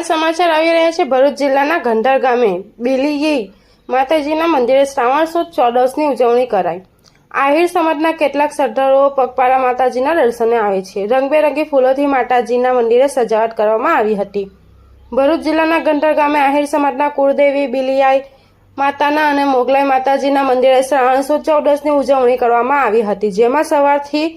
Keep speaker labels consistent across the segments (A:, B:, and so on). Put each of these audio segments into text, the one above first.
A: હાલ સમાચાર આવી રહ્યા છે. ભરૂચ જિલ્લાના ગંધર ગામે બિલીગી માતાજીના મંદિરે શ્રાવણ સુદ ચોદસની ઉજવણી કરાઈ. આહિર સમાજના કેટલાક શ્રદ્ધાળુઓ પગપાળા માતાજીના દર્શને આવે છે. રંગબેરંગી ફૂલોથી માતાજીના મંદિરે સજાવટ કરવામાં આવી હતી. ભરૂચ જિલ્લાના ગંધર ગામે આહિર સમાજના કુળદેવી બિલિયાઈ માતાના અને મોગલાઈ માતાજીના મંદિરે શ્રાવણ સુદ ચૌદસની ઉજવણી કરવામાં આવી હતી. જેમાં સવારથી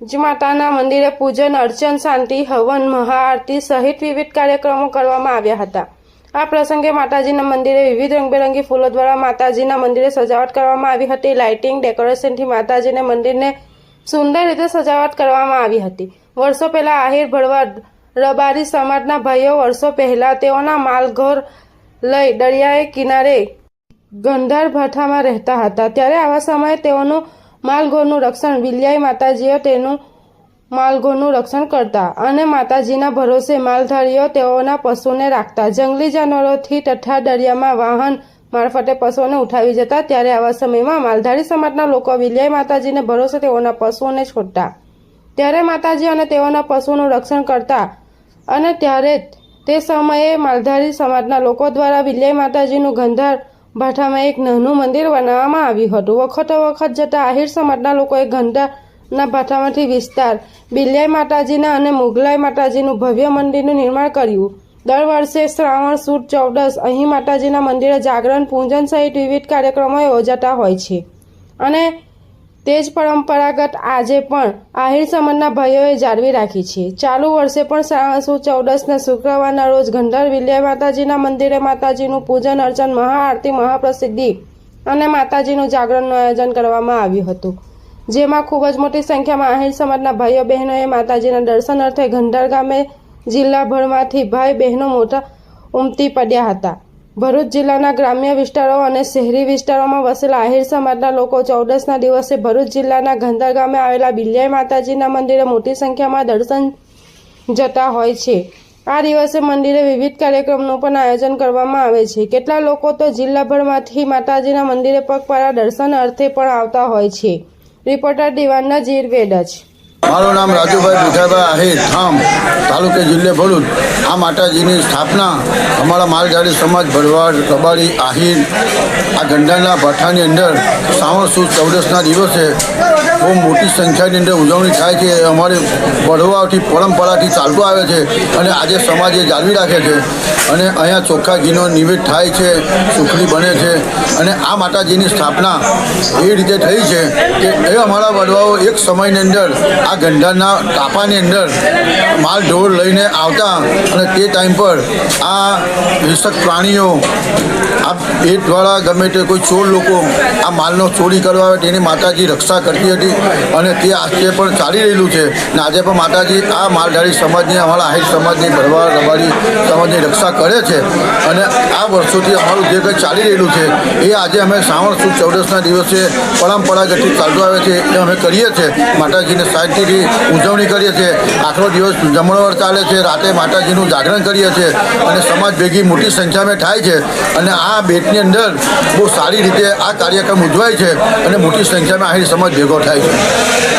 A: જ માતાના મંદિરે પૂજન, અર્ચન, શાંતિ, હવન, મહાઆરતી સહિત વિવિધ કાર્યક્રમો કરવામાં આવ્યા હતા. આ પ્રસંગે માતાજીના મંદિરે વિવિધ રંગબેરંગી ફૂલો દ્વારા માતાજીના મંદિરે સજાવટ કરવામાં આવી હતી. લાઇટિંગ, ડેકોરેશનથી માતાજીને મંદિરને સુંદર રીતે સજાવટ કરવામાં આવી હતી. વર્ષો પહેલા આહિર ભરવાડ રબારી સમાજના ભાઈઓ વર્ષો પહેલા તેઓના માલઘર લઈ દરિયાએ કિનારે ગંધાર ભાઠામાં રહેતા હતા. ત્યારે આવા સમયે તેઓનું માલઘોરનું રક્ષણ વિલ્યાઈ માતાજીઓ તેનું માલઘોરનું રક્ષણ કરતા અને માતાજીના ભરોસે માલધારીઓ તેઓના પશુને રાખતા. જંગલી જાનવરોથી તથા દરિયામાં વાહન મારફતે પશુઓને ઉઠાવી જતા ત્યારે આવા સમયમાં માલધારી સમાજના લોકો વિલ્યાઈ માતાજીને ભરોસે તેઓના પશુઓને છોડતા. ત્યારે માતાજી અને તેઓના પશુનું રક્ષણ કરતા અને ત્યારે તે સમયે માલધારી સમાજના લોકો દ્વારા વિલ્યાઈ માતાજીનું ગંધાર ભાઠામાં એક નાનું મંદિર બનાવવામાં આવ્યું હતું. વખતો વખત જતા આહિર સમાજના લોકોએ ઘંટાના ભાઠામાંથી વિસ્તાર બિલ્યાઈ માતાજીના અને મુગલાઈ માતાજીનું ભવ્ય મંદિરનું નિર્માણ કર્યું. દર વર્ષે શ્રાવણ, સુદ ચૌદસ અહીં માતાજીના મંદિરે જાગરણ, પૂજન સહિત વિવિધ કાર્યક્રમો યોજાતા હોય છે. અને તે જ પરંપરાગત આજે પણ આહિર સમાજના ભાઈઓએ જાળવી રાખી છે. ચાલુ વર્ષે પણ સુદ ચૌદસના શુક્રવારના રોજ ગંધાર વિલય માતાજીના મંદિરે માતાજીનું પૂજન અર્ચન, મહાઆરતી, મહાપ્રસિદ્ધિ અને માતાજીનું જાગરણનું આયોજન કરવામાં આવ્યું હતું. જેમાં ખૂબ જ મોટી સંખ્યામાં આહિર સમાજના ભાઈઓ બહેનોએ માતાજીના દર્શન અર્થે ગંધાર ગામે જિલ્લાભરમાંથી ભાઈ બહેનો મોટા ઉમટી પડ્યા હતા. ભરૂચ જિલ્લાના ગ્રામ્ય વિસ્તારો અને શહેરી વિસ્તારોમાં વસેલા આહિર સમાજના લોકો ચૌદસના દિવસે ભરૂચ જિલ્લાના ગંધાર ગામે આવેલા બિલ્યાઈ માતાજીના મંદિરે મોટી સંખ્યામાં દર્શન જતા હોય છે. આ દિવસે મંદિરે વિવિધ કાર્યક્રમનું પણ આયોજન કરવામાં આવે છે. કેટલા લોકો તો જિલ્લાભરમાંથી માતાજીના મંદિરે પગપાળા દર્શન અર્થે પણ આવતા હોય છે. રિપોર્ટર દિવાનના જીર વેડજ
B: મારું નામ રાજુભાઈ ભીખાભાઈ આહિર, ઠામ, તાલુકે જિલ્લે ભરૂચ. આ માતાજીની સ્થાપના અમારા માલગાડી સમાજ ભરવાડ, કબાડી, આહિર, આ ગંડાના ભઠ્ઠાની અંદર શ્રાવણ સુદ ચૌદસના દિવસે બહુ મોટી સંખ્યાની અંદર ઉજવણી થાય છે. અમારી વડવાથી પરંપરાથી ચાલતું આવે છે અને આજે સમાજે જાળવી રાખે છે. અને અહીંયા ચોખ્ખા ઘીનો નિવેદ થાય છે, સુખડી બને છે અને આ માતાજીની સ્થાપના એ રીતે થઈ છે કે એ અમારા વડવાઓ એક સમયની અંદર આ ગંધારના તાપાની અંદર માલ ઢોર લઈને આવતા અને તે ટાઈમ પર આ હિંસક પ્રાણીઓ આ પેટવાળા ગમે તે કોઈ ચોર લોકો આ માલનો ચોરી કરવા આવે તેની માતાજી રક્ષા કરતી હતી અને તે આજે પણ ચાલી રહેલું છે. અને આજે પણ માતાજી આ માલધારી સમાજની, અમારા આહિર સમાજની ભરવાડ, રબારી સમાજની રક્ષા કરે છે અને આ વર્ષોથી અમારું જે કંઈ ચાલી રહેલું છે એ આજે અમે શ્રાવણ સુદ ચૌદસના દિવસે પરંપરાગતથી ચાલતું આવે છે એ અમે કરીએ છીએ. માતાજીને શાંતિથી ઉજવણી કરીએ છીએ. આખો દિવસ જમણવાર ચાલે છે. રાતે માતાજીનું જાગરણ કરીએ છીએ અને સમાજ ભેગી મોટી સંખ્યામાં થાય છે. અને આ બેટની અંદર બહુ સારી રીતે આ કાર્યક્રમ ઉજવાય છે અને મોટી સંખ્યામાં આહિર સમાજ ભેગો થાય છે.